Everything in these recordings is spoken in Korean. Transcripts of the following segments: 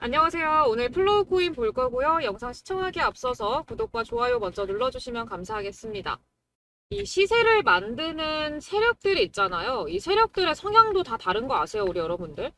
안녕하세요. 오늘 플로우 코인 볼 거고요. 영상 시청하기 앞서서 구독과 좋아요 먼저 눌러주시면 감사하겠습니다. 이 시세를 만드는 세력들이 있잖아요. 이 세력들의 성향도 다 다른 거 아세요, 우리 여러분들?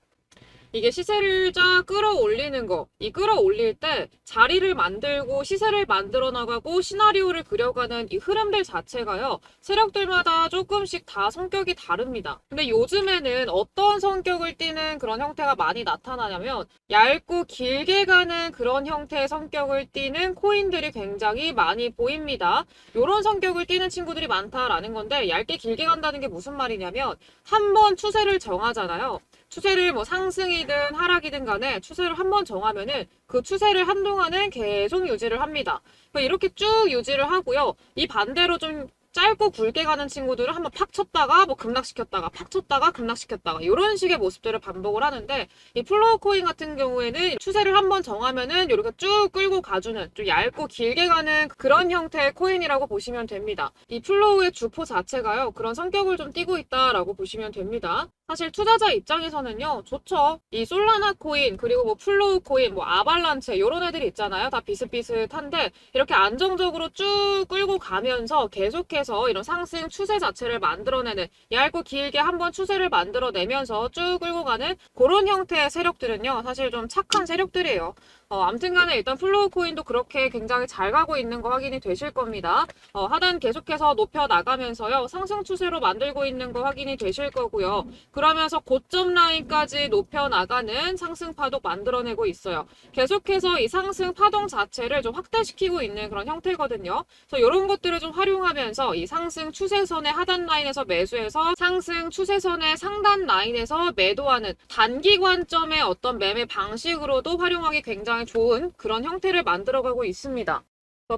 이게 시세를 쫙 끌어올리는 거. 이 끌어올릴 때 자리를 만들고 시세를 만들어 나가고 시나리오를 그려가는 이 흐름들 자체가요. 세력들마다 조금씩 다 성격이 다릅니다. 근데 요즘에는 어떤 성격을 띠는 그런 형태가 많이 나타나냐면 얇고 길게 가는 그런 형태의 성격을 띠는 코인들이 굉장히 많이 보입니다. 이런 성격을 띠는 친구들이 많다라는 건데 얇게 길게 간다는 게 무슨 말이냐면 한 번 추세를 정하잖아요. 추세를 뭐 상승이든 하락이든 간에 추세를 한번 정하면은 그 추세를 한동안은 계속 유지를 합니다. 이렇게 쭉 유지를 하고요. 이 반대로 좀 짧고 굵게 가는 친구들은 한번 팍 쳤다가 뭐 급락시켰다가 팍 쳤다가 급락시켰다가 이런 식의 모습들을 반복을 하는데 이 플로우 코인 같은 경우에는 추세를 한번 정하면은 이렇게 쭉 끌고 가주는 좀 얇고 길게 가는 그런 형태의 코인이라고 보시면 됩니다. 이 플로우의 주포 자체가요 그런 성격을 좀 띠고 있다라고 보시면 됩니다. 사실 투자자 입장에서는요 좋죠. 이 솔라나 코인 그리고 뭐 플로우 코인 뭐 아발란체 이런 애들이 있잖아요. 다 비슷비슷한데 이렇게 안정적으로 쭉 끌고 가면서 계속해 서 이런 상승 추세 자체를 만들어내는 얇고 길게 한번 추세를 만들어내면서 쭉 끌고 가는 그런 형태의 세력들은요 사실 좀 착한 세력들이에요. 어, 암튼간에 일단 플로우 코인도 그렇게 굉장히 잘 가고 있는 거 확인이 되실 겁니다. 어, 하단 계속해서 높여 나가면서요 상승 추세로 만들고 있는 거 확인이 되실 거고요. 그러면서 고점 라인까지 높여 나가는 상승 파동 만들어내고 있어요. 계속해서 이 상승 파동 자체를 좀 확대시키고 있는 그런 형태거든요. 그래서 이런 것들을 좀 활용하면서 이 상승 추세선의 하단 라인에서 매수해서 상승 추세선의 상단 라인에서 매도하는 단기 관점의 어떤 매매 방식으로도 활용하기 굉장히 좋은 그런 형태를 만들어가고 있습니다.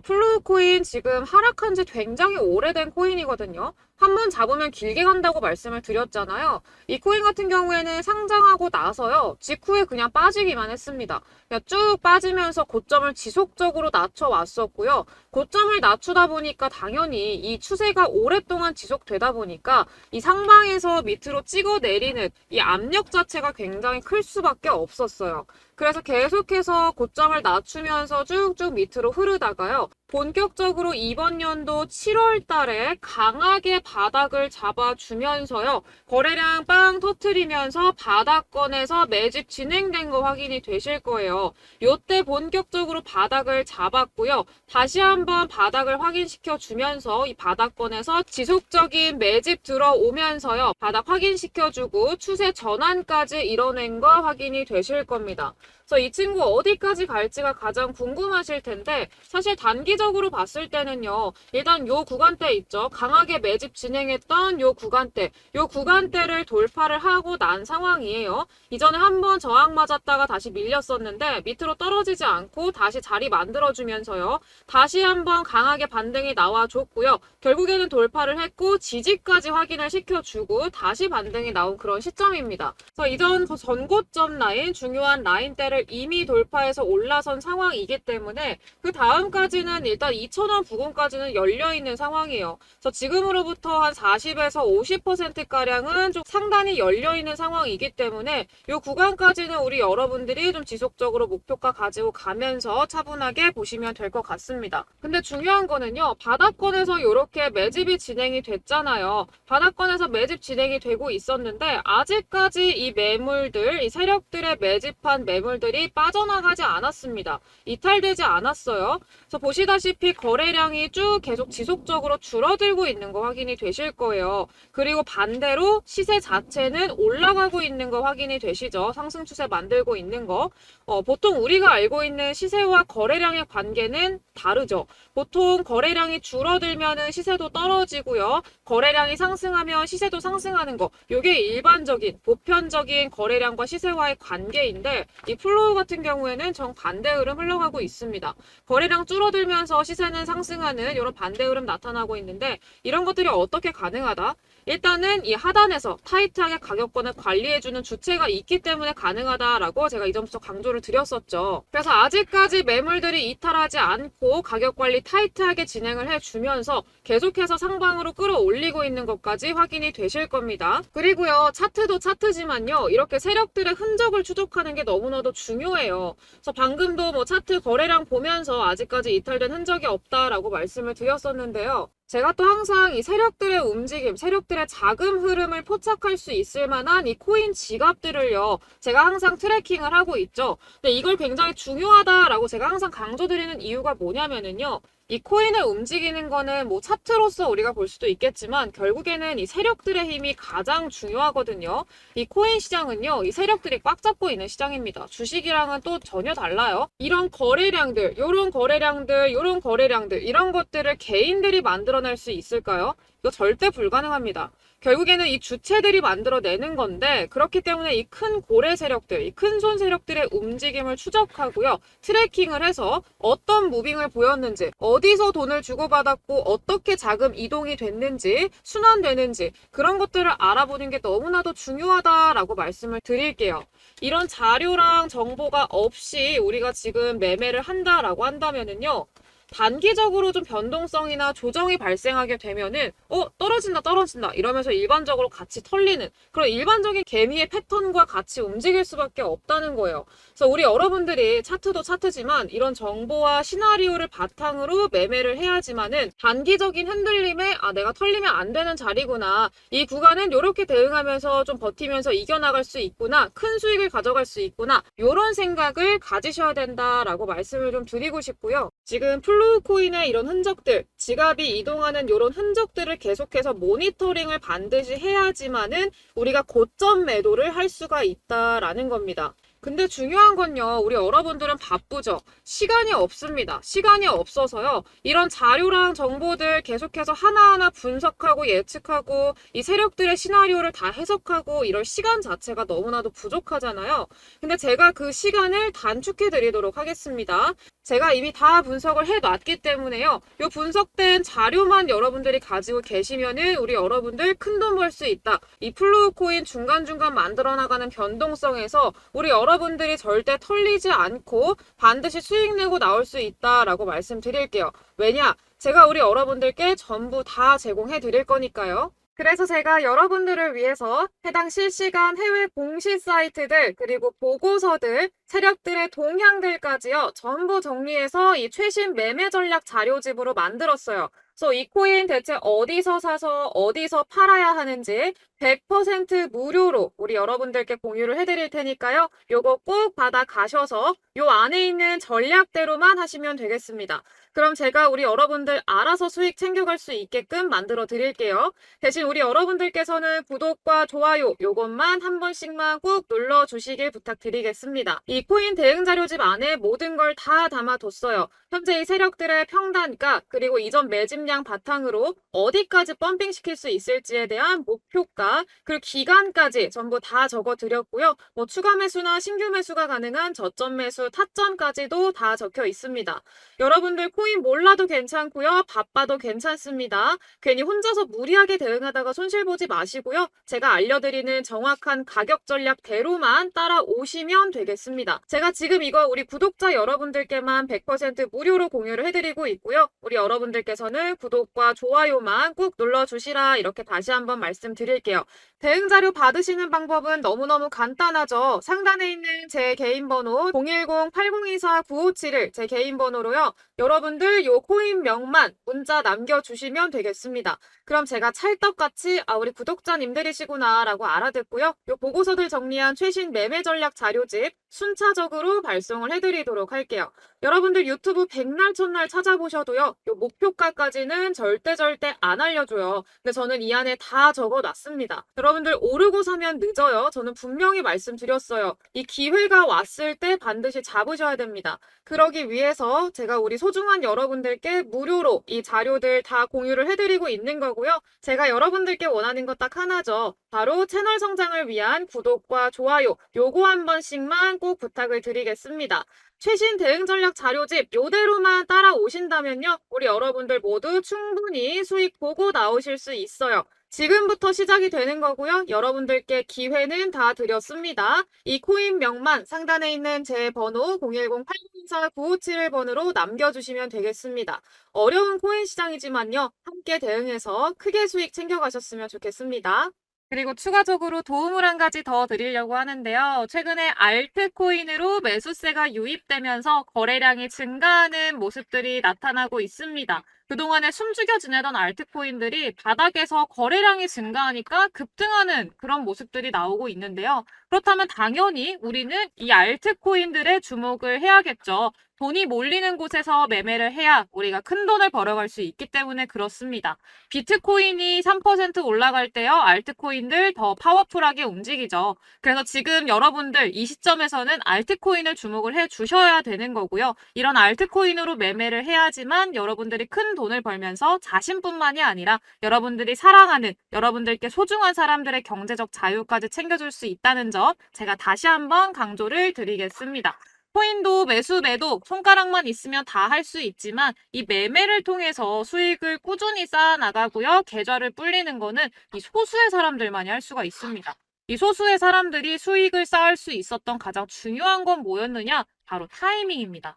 플루우 코인 지금 하락한 지 굉장히 오래된 코인이거든요. 한번 잡으면 길게 간다고 말씀을 드렸잖아요. 이 코인 같은 경우에는 상장하고 나서요. 직후에 그냥 빠지기만 했습니다. 그냥 쭉 빠지면서 고점을 지속적으로 낮춰왔었고요. 고점을 낮추다 보니까 당연히 이 추세가 오랫동안 지속되다 보니까 이 상방에서 밑으로 찍어 내리는 이 압력 자체가 굉장히 클 수밖에 없었어요. 그래서 계속해서 고점을 낮추면서 쭉쭉 밑으로 흐르다가요. 본격적으로 이번 연도 7월 달에 강하게 바닥을 잡아주면서요. 거래량 빵 터트리면서 바닥권에서 매집 진행된 거 확인이 되실 거예요. 요때 본격적으로 바닥을 잡았고요. 다시 한번 바닥을 확인시켜 주면서 이 바닥권에서 지속적인 매집 들어오면서요. 바닥 확인시켜 주고 추세 전환까지 이뤄낸 거 확인이 되실 겁니다. 그래서 이 친구 어디까지 갈지가 가장 궁금하실 텐데 사실 단기적으로 봤을 때는요. 일단 요 구간대 있죠. 강하게 매집 진행했던 요 구간대. 요 구간대를 돌파를 하고 난 상황이에요. 이전에 한번 저항 맞았다가 다시 밀렸었는데 밑으로 떨어지지 않고 다시 자리 만들어주면서요. 다시 한번 강하게 반등이 나와줬고요. 결국에는 돌파를 했고 지지까지 확인을 시켜주고 다시 반등이 나온 그런 시점입니다. 그래서 이전 그 전고점 라인 중요한 라인대를 이미 돌파해서 올라선 상황이기 때문에 그 다음까지는 일단 2,000원 부근까지는 열려있는 상황이에요. 그래서 지금으로부터 한 40에서 50%가량은 좀 상단이 열려있는 상황이기 때문에 이 구간까지는 우리 여러분들이 좀 지속적으로 목표가 가지고 가면서 차분하게 보시면 될 것 같습니다. 근데 중요한 거는요. 바닥권에서 이렇게 매집이 진행이 됐잖아요. 바닥권에서 매집 진행이 되고 있었는데 아직까지 이 매물들, 이 세력들의 매집한 매물들 이 빠져나가지 않았습니다. 이탈되지 않았어요. 그래서 보시다시피 거래량이 쭉 계속 지속적으로 줄어들고 있는 거 확인이 되실 거예요. 그리고 반대로 시세 자체는 올라가고 있는 거 확인이 되시죠. 상승 추세 만들고 있는 거. 어, 보통 우리가 알고 있는 시세와 거래량의 관계는 다르죠. 보통 거래량이 줄어들면 시세도 떨어지고요. 거래량이 상승하면 시세도 상승하는 거. 이게 일반적인 보편적인 거래량과 시세와의 관계인데 이 플 로우 같은 경우에는 정반대 흐름 흘러가고 있습니다. 거래량 줄어들면서 시세는 상승하는 이런 반대 흐름 나타나고 있는데 이런 것들이 어떻게 가능하다? 일단은 이 하단에서 타이트하게 가격권을 관리해주는 주체가 있기 때문에 가능하다라고 제가 이전부터 강조를 드렸었죠. 그래서 아직까지 매물들이 이탈하지 않고 가격 관리 타이트하게 진행을 해주면서 계속해서 상방으로 끌어올리고 있는 것까지 확인이 되실 겁니다. 그리고요, 차트도 차트지만요, 이렇게 세력들의 흔적을 추적하는 게 너무나도 중요해요. 그래서 방금도 뭐 차트 거래량 보면서 아직까지 이탈된 흔적이 없다라고 말씀을 드렸었는데요. 제가 또 항상 이 세력들의 움직임, 세력들의 자금 흐름을 포착할 수 있을 만한 이 코인 지갑들을요, 제가 항상 트래킹을 하고 있죠. 근데 이걸 굉장히 중요하다라고 제가 항상 강조드리는 이유가 뭐냐면은요, 이 코인을 움직이는 거는 뭐 차트로서 우리가 볼 수도 있겠지만 결국에는 이 세력들의 힘이 가장 중요하거든요. 이 코인 시장은요, 이 세력들이 꽉 잡고 있는 시장입니다. 주식이랑은 또 전혀 달라요. 이런 거래량들, 요런 거래량들, 요런 거래량들, 이런 것들을 개인들이 만들어 낼 수 있을까요? 이거 절대 불가능합니다. 결국에는 이 주체들이 만들어내는 건데 그렇기 때문에 이 큰 고래 세력들, 이 큰 손 세력들의 움직임을 추적하고요. 트래킹을 해서 어떤 무빙을 보였는지, 어디서 돈을 주고받았고 어떻게 자금 이동이 됐는지, 순환되는지 그런 것들을 알아보는 게 너무나도 중요하다라고 말씀을 드릴게요. 이런 자료랑 정보가 없이 우리가 지금 매매를 한다라고 한다면은요. 단기적으로 좀 변동성이나 조정이 발생하게 되면은 어 떨어진다 떨어진다 이러면서 일반적으로 같이 털리는 그런 일반적인 개미의 패턴과 같이 움직일 수밖에 없다는 거예요. 그래서 우리 여러분들이 차트도 차트지만 이런 정보와 시나리오를 바탕으로 매매를 해야지만은 단기적인 흔들림에 아 내가 털리면 안 되는 자리구나 이 구간은 이렇게 대응하면서 좀 버티면서 이겨나갈 수 있구나 큰 수익을 가져갈 수 있구나 이런 생각을 가지셔야 된다라고 말씀을 좀 드리고 싶고요. 지금 플로 우 코인의 이런 흔적들, 지갑이 이동하는 이런 흔적들을 계속해서 모니터링을 반드시 해야지만은 우리가 고점 매도를 할 수가 있다라는 겁니다. 근데 중요한 건요, 우리 여러분들은 바쁘죠? 시간이 없습니다. 시간이 없어서요, 이런 자료랑 정보들 계속해서 하나하나 분석하고 예측하고, 이 세력들의 시나리오를 다 해석하고, 이럴 시간 자체가 너무나도 부족하잖아요. 근데 제가 그 시간을 단축해 드리도록 하겠습니다. 제가 이미 다 분석을 해 놨기 때문에요. 이 분석된 자료만 여러분들이 가지고 계시면은 우리 여러분들 큰 돈 벌 수 있다. 이 플로우 코인 중간중간 만들어 나가는 변동성에서 우리 여러분들이 절대 털리지 않고 반드시 수익 내고 나올 수 있다라고 말씀드릴게요. 왜냐? 제가 우리 여러분들께 전부 다 제공해 드릴 거니까요. 그래서 제가 여러분들을 위해서 해당 실시간 해외 공시 사이트들 그리고 보고서들 세력들의 동향들까지요 전부 정리해서 이 최신 매매 전략 자료집으로 만들었어요. 그래서 이 코인 대체 어디서 사서 어디서 팔아야 하는지 100% 무료로 우리 여러분들께 공유를 해드릴 테니까요. 요거 꼭 받아 가셔서 요 안에 있는 전략대로만 하시면 되겠습니다. 그럼 제가 우리 여러분들 알아서 수익 챙겨갈 수 있게끔 만들어 드릴게요. 대신 우리 여러분들께서는 구독과 좋아요 요것만 한 번씩만 꼭 눌러 주시길 부탁드리겠습니다. 이 코인 대응 자료집 안에 모든 걸 다 담아뒀어요. 현재 이 세력들의 평단가 그리고 이전 매집량 바탕으로 어디까지 펌핑 시킬 수 있을지에 대한 목표가 그리고 기간까지 전부 다 적어 드렸고요. 뭐 추가 매수나 신규 매수가 가능한 저점 매수 타점까지도 다 적혀 있습니다. 여러분들 코인 몰라도 괜찮고요. 바빠도 괜찮습니다. 괜히 혼자서 무리하게 대응하다가 손실 보지 마시고요. 제가 알려드리는 정확한 가격 전략대로만 따라오시면 되겠습니다. 제가 지금 이거 우리 구독자 여러분들께만 100% 무료로 공유를 해드리고 있고요. 우리 여러분들께서는 구독과 좋아요만 꼭 눌러주시라 이렇게 다시 한번 말씀드릴게요. 대응 자료 받으시는 방법은 너무너무 간단하죠. 상단에 있는 제 개인 번호 010-8024-9571제 개인 번호로요. 여러분들 요 코인 명만 문자 남겨주시면 되겠습니다. 그럼 제가 찰떡같이 아 우리 구독자님들이시구나 라고 알아듣고요. 요 보고서들 정리한 최신 매매 전략 자료집 순차적으로 발송을 해드리도록 할게요. 여러분들 유튜브 백날 첫날 찾아보셔도요. 요 목표가까지는 절대 절대 안 알려줘요. 근데 저는 이 안에 다 적어놨습니다. 여러분들 오르고 사면 늦어요. 저는 분명히 말씀드렸어요. 이 기회가 왔을 때 반드시 잡으셔야 됩니다. 그러기 위해서 제가 우리 소중한 여러분들께 무료로 이 자료들 다 공유를 해드리고 있는 거고요. 제가 여러분들께 원하는 것 딱 하나죠. 바로 채널 성장을 위한 구독과 좋아요 요거 한 번씩만 꼭 부탁을 드리겠습니다. 최신 대응 전략 자료집 요대로만 따라오신다면요. 우리 여러분들 모두 충분히 수익 보고 나오실 수 있어요. 지금부터 시작이 되는 거고요. 여러분들께 기회는 다 드렸습니다. 이 코인 명만 상단에 있는 제 번호 010-804-9571번으로 남겨주시면 되겠습니다. 어려운 코인 시장이지만요. 함께 대응해서 크게 수익 챙겨가셨으면 좋겠습니다. 그리고 추가적으로 도움을 한 가지 더 드리려고 하는데요. 최근에 알트코인으로 매수세가 유입되면서 거래량이 증가하는 모습들이 나타나고 있습니다. 그동안에 숨죽여 지내던 알트코인들이 바닥에서 거래량이 증가하니까 급등하는 그런 모습들이 나오고 있는데요. 그렇다면 당연히 우리는 이 알트코인들의 주목을 해야겠죠. 돈이 몰리는 곳에서 매매를 해야 우리가 큰 돈을 벌어갈 수 있기 때문에 그렇습니다. 비트코인이 3% 올라갈 때요, 알트코인들 더 파워풀하게 움직이죠. 그래서 지금 여러분들 이 시점에서는 알트코인을 주목을 해 주셔야 되는 거고요. 이런 알트코인으로 매매를 해야지만 여러분들이 큰 돈을 벌면서 자신뿐만이 아니라 여러분들이 사랑하는 여러분들께 소중한 사람들의 경제적 자유까지 챙겨줄 수 있다는 점 제가 다시 한번 강조를 드리겠습니다. 코인도 매수 매도 손가락만 있으면 다 할 수 있지만 이 매매를 통해서 수익을 꾸준히 쌓아 나가고요. 계좌를 불리는 거는 이 소수의 사람들만이 할 수가 있습니다. 이 소수의 사람들이 수익을 쌓을 수 있었던 가장 중요한 건 뭐였느냐? 바로 타이밍입니다.